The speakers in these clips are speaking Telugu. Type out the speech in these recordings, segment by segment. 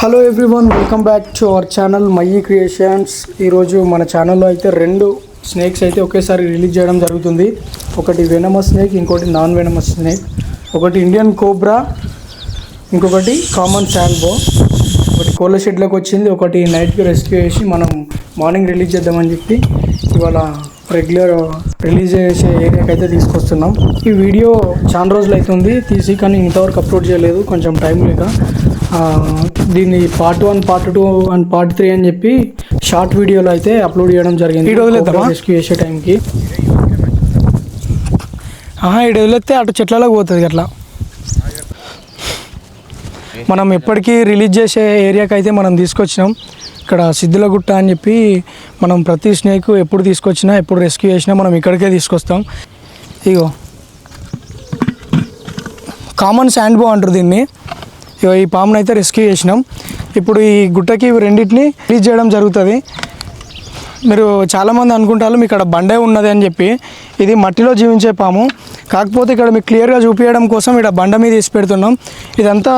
Hello everyone welcome back to our channel Mayyi creations ఈరోజు మన ఛానల్లో అయితే రెండు స్నేక్స్ అయితే ఒకేసారి రిలీజ్ చేయడం జరుగుతుంది. ఒకటి వెనమ స్నేక్ ఇంకోటి నాన్ వెనమ స్నేక్ ఒకటి ఇండియన్ కోబ్రా ఇంకొకటి కామన్ శాల్బో ఒకటి కోళ్ళ షెడ్లోకి వచ్చింది ఒకటి నైట్కి రెస్క్యూ చేసి మనం మార్నింగ్ రిలీజ్ చేద్దామని చెప్పి ఇవాళ రెగ్యులర్ రిలీజ్ చేసే ఏరియాకి అయితే తీసుకొస్తున్నాం. ఈ వీడియో చాలా రోజులు అవుతుంది తీసి కానీ ఇంతవరకు అప్లోడ్ చేయలేదు కొంచెం టైం లేక. దీన్ని part one part two and part three అని చెప్పి షార్ట్ వీడియోలో అయితే అప్లోడ్ చేయడం జరిగింది? రెస్క్యూ చేసే టైంకి ఆహా ఇటు వదిలేస్తే అటు చెట్లలోకి పోతుంది అట్లా మనం ఎప్పటికీ రిలీజ్ చేసే ఏరియాకి అయితే మనం తీసుకొచ్చినాం. ఇక్కడ సిద్ధులగుట్ట అని చెప్పి మనం ప్రతి స్నేక్ ఎప్పుడు తీసుకొచ్చినా ఎప్పుడు రెస్క్యూ చేసినా మనం ఇక్కడికే తీసుకొస్తాం. ఇగో. కామన్ శాండ్ బో అంటారు దీన్ని. ఈ పామును అయితే రెస్క్యూ చేసినాం. ఇప్పుడు ఈ గుట్టకి ఇవి రెండింటిని రిలీజ్ చేయడం జరుగుతుంది. మీరు చాలామంది అనుకుంటారు మీకు ఇక్కడ బండే ఉన్నది అని చెప్పి. ఇది మట్టిలో జీవించే పాము. కాకపోతే ఇక్కడ మీకు క్లియర్గా చూపించడం కోసం ఇక్కడ బండ మీద వేసి పెడుతున్నాం. ఇదంతా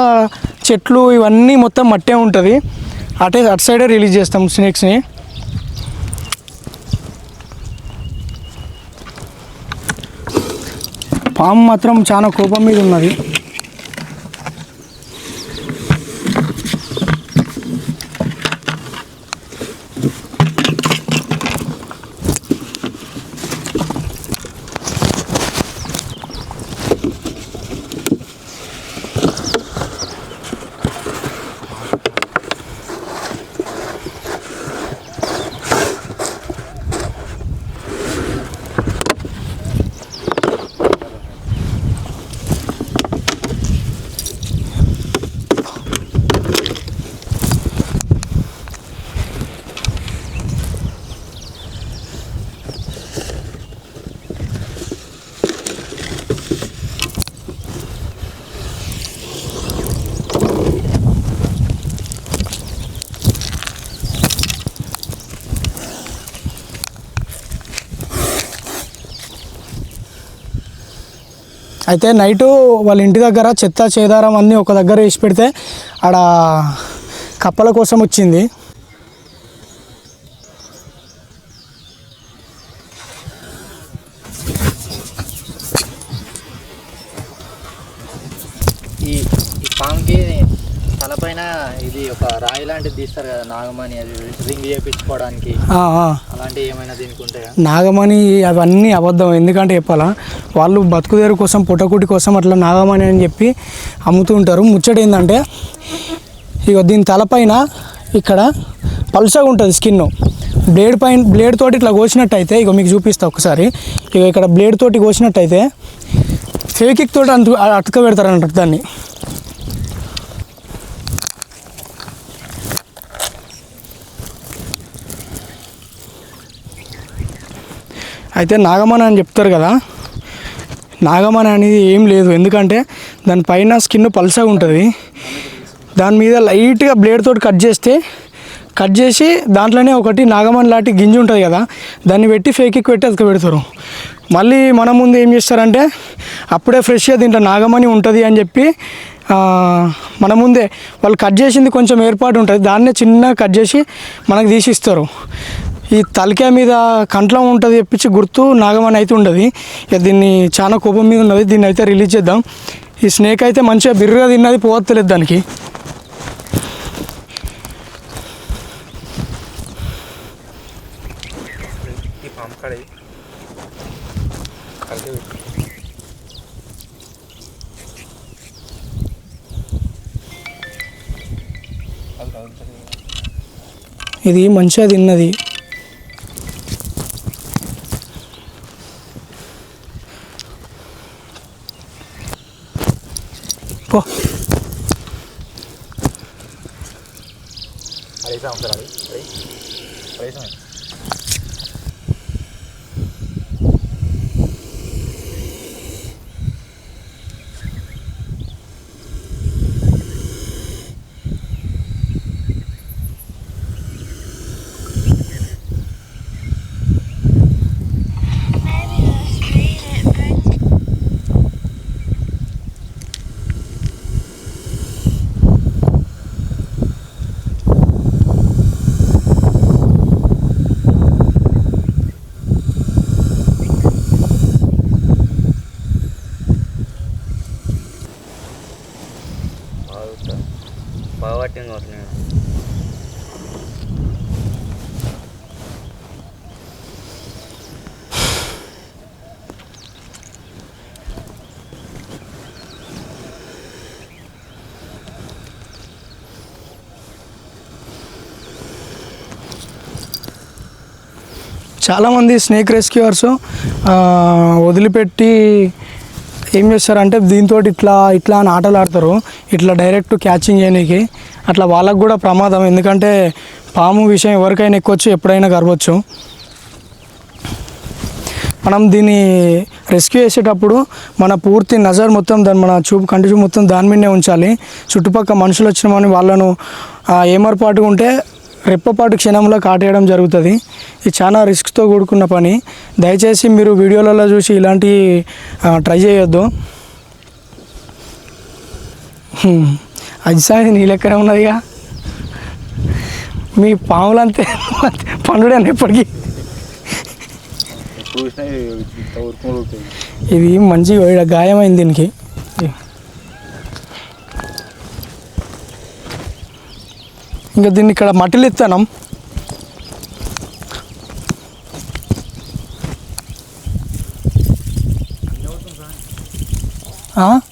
చెట్లు ఇవన్నీ మొత్తం మట్టే ఉంటుంది. అటే అటు సైడే రిలీజ్ చేస్తాం స్నేక్స్ని. పాము మాత్రం చాలా కోపం మీద ఉన్నది. అయితే నైటు వాళ్ళ ఇంటి దగ్గర చెత్త చేదారం అన్నీ ఒక దగ్గర వేసి పెడితే ఆడ కప్పల కోసం వచ్చింది. ఈ పాముకి తలపైన ఇది ఒక రాయి లాంటిది తీస్తారు కదా నాగమణి అది రింగ్ ఆ. అలాంటివి ఏమైనా దీనికి ఉంటాయా? నాగమణి అవన్నీ అబద్ధం ఎందుకంటే చెప్పాలా వాళ్ళు బతుకుదేరు కోసం పుట్టకుటి కోసం అట్లా నాగమణి అని చెప్పి అమ్ముతూ ఉంటారు. ముచ్చట ఏంటంటే ఇక దీని తలపైన ఇక్కడ పల్చగా ఉంటుంది స్కిన్ బ్లేడ్ పైన బ్లేడ్ తోటి ఇట్లా కోసినట్టయితే ఇక మీకు చూపిస్తా ఒకసారి ఇక ఇక్కడ బ్లేడ్ తోటి కోసినట్టయితే ఫేకిక్ తోటి అంటు అటక పెడతారు అన్నట్టు దాన్ని. అయితే నాగమణ అని చెప్తారు కదా నాగమణ అనేది ఏం లేదు. ఎందుకంటే దానిపైన స్కిన్ పల్సగా ఉంటుంది. దాని మీద లైట్గా బ్లేడ్ తోటి కట్ చేస్తే కట్ చేసి దాంట్లోనే ఒకటి నాగమణి లాంటి గింజ ఉంటుంది కదా దాన్ని పెట్టి ఫేకి పెట్టి అతక పెడతారు. మళ్ళీ మన ముందు ఏం చేస్తారంటే అప్పుడే ఫ్రెష్గా దీంట్లో నాగమణి ఉంటుంది అని చెప్పి మన ముందే వాళ్ళు కట్ చేసింది కొంచెం ఏర్పాటు ఉంటుంది. దాన్నే చిన్నగా కట్ చేసి మనకు తీసి ఇస్తారు. ఈ తలకాయ మీద కంట్లో ఉంటుంది చెప్పించి గుర్తు నాగమణి అయితే ఉండదు. ఇక దీన్ని చాలా కోపం మీద ఉన్నది. దీన్ని అయితే రిలీజ్ చేద్దాం. ఈ స్నేక్ అయితే మంచిగా బిర్రుగా తిన్నది పోవత్తలేదు దానికి. ఇది మంచిగా తిన్నది. పో. అడిగితే ఒకసారి? అది కాబట్టి కట్టింగ్ అవుతున్నాయి చాలామంది స్నేక్ రెస్క్యూవర్స్ వదిలిపెట్టి ఏం చేస్తారంటే దీంతో ఇట్లా ఇట్లా అని ఆటలు ఆడతారు ఇట్లా డైరెక్ట్ క్యాచింగ్ చేయడానికి అట్లా వాళ్ళకు కూడా ప్రమాదం. ఎందుకంటే పాము విషయం ఎవరికైనా ఎక్కొచ్చు ఎప్పుడైనా గర్వచ్చు మనం దీన్ని రెస్క్యూ చేసేటప్పుడు మన పూర్తి నజర్ మొత్తం దాని మన చూపు కంటి చూపు మొత్తం దాని మీదనే ఉంచాలి. చుట్టుపక్కల మనుషులు వచ్చినామని వాళ్ళను ఏమర్పాటు ఏమరపాటుగా ఉంటే రెప్పపాటు క్షణంలో కాటేయడం జరుగుతుంది. ఇది చాలా రిస్క్తో కూడుకున్న పని. దయచేసి మీరు వీడియోలలో చూసి ఇలాంటి ట్రై చేయొద్దు. అజ్జాది నీ లెక్కనే ఉన్నదిగా? మీ పాములంతే పండుడే ఎప్పటికీ. ఇది మంచిగా ఈడ గాయమైంది దీనికి. ఇంకా దీన్ని ఇక్కడ మట్టిలు ఎత్తాను. కోపం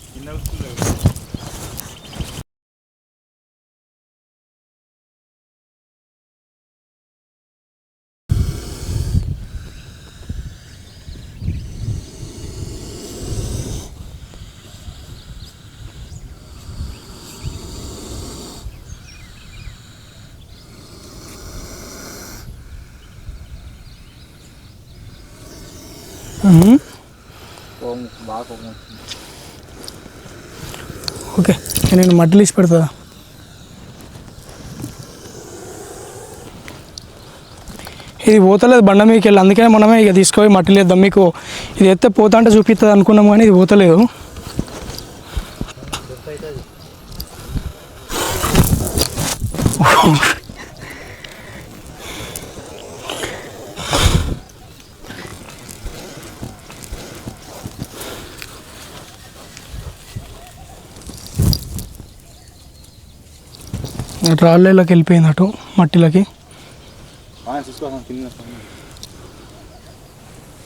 ఓకే నేను మట్టిలు ఇచ్చి పెడతా. ఇది పోతలేదు బండ మీదకి వెళ్ళి అందుకనే మనమే ఇక తీసుకుపోయి మట్టిలు వేద్దాం మీకు ఇది ఎత్తే పోతా అంటే చూపిస్తుంది అనుకున్నాం కానీ ఇది పోతలేదు. రాళ్ళలోకి వెళ్ళిపోయింది అటు మట్టిలోకి.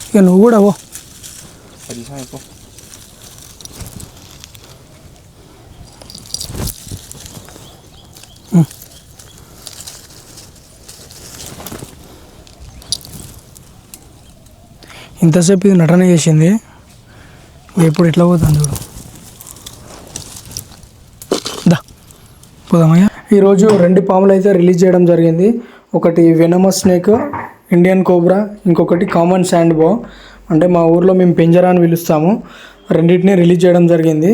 ఇక నువ్వు కూడా ఓ ఇంతసేపు ఇది నటన చేసింది. ఎప్పుడు ఎట్లా పోతుంది చూడు. దా పోదామయ్యా. ఈరోజు రెండు పాములు అయితే రిలీజ్ చేయడం జరిగింది. ఒకటి వెనమస్ స్నేక్ ఇండియన్ కోబ్రా ఇంకొకటి కామన్ శాండ్ బో. అంటే మా ఊర్లో మేము పెంజరా అని పిలుస్తాము. రెండింటినీ రిలీజ్ చేయడం జరిగింది.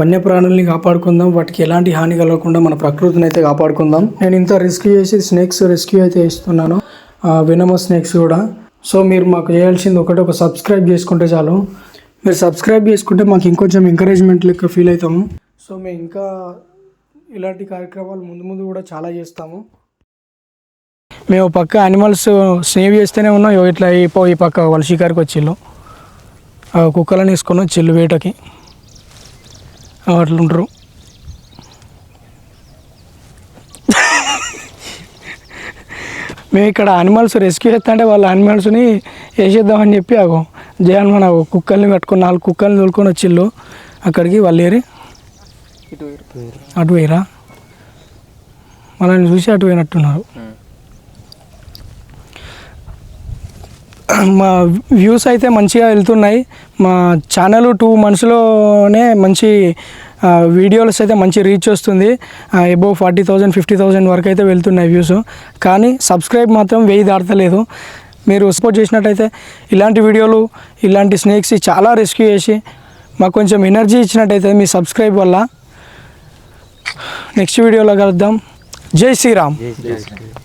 వన్యప్రాణుల్ని కాపాడుకుందాం. వాటికి ఎలాంటి హాని కలగకుండా మన ప్రకృతిని అయితే కాపాడుకుందాం. నేను ఇంత రెస్క్యూ చేసి స్నేక్స్ రెస్క్యూ అయితే ఇస్తున్నాను వినమ స్నేక్స్ కూడా. సో మీరు మాకు చేయాల్సింది ఒకటి ఒక సబ్స్క్రైబ్ చేసుకుంటే చాలు. మీరు సబ్స్క్రైబ్ చేసుకుంటే మాకు ఇంకొంచెం ఎంకరేజ్మెంట్ లెక్క ఫీల్ అవుతాము. సో మేము ఇంకా ఇలాంటి కార్యక్రమాలు ముందు ముందు కూడా చాలా చేస్తాము. మేము పక్క యానిమల్స్ సేవ్ చేస్తూనే ఉన్నాం. ఇట్లా ఈ ఈ పక్క వాళ్ళ షికారికి వచ్చిళ్ళు. ఆ కుక్కలను తీసుకున్నాం చిల్లు వేటకి. అట్లుంటారు మేము ఇక్కడ అనిమల్స్ రెస్క్యూ చేస్తుంటే వాళ్ళ అనిమల్స్ని వేసేద్దామని చెప్పి అగో జగన్ మన కుక్కల్ని పట్టుకొని నాలుగు కుక్కల్ని తోలుకొని వచ్చిళ్ళు. అక్కడికి వాళ్ళు ఏరి అటు పోయిరా మనల్ని చూసి అటు పోయినట్టున్నారు మా వ్యూస్ అయితే మంచిగా వెళ్తున్నాయి. మా ఛానల్ టూ మంత్స్లోనే మంచి వీడియోస్ అయితే మంచి రీచ్ వస్తుంది. Above forty thousand fifty thousand వరకు అయితే వెళ్తున్నాయి వ్యూస్. కానీ సబ్స్క్రైబ్ మాత్రం వెయ్యి దాటలేదు. మీరు సపోర్ట్ చేసినట్టయితే ఇలాంటి వీడియోలు ఇలాంటి స్నేక్స్ చాలా రెస్క్యూ చేసి మాకు కొంచెం ఎనర్జీ ఇచ్చినట్టయితే మీ సబ్స్క్రైబ్ వల్ల నెక్స్ట్ వీడియోలో కలుద్దాం. జై శ్రీరామ్. జై శ్రీరామ్.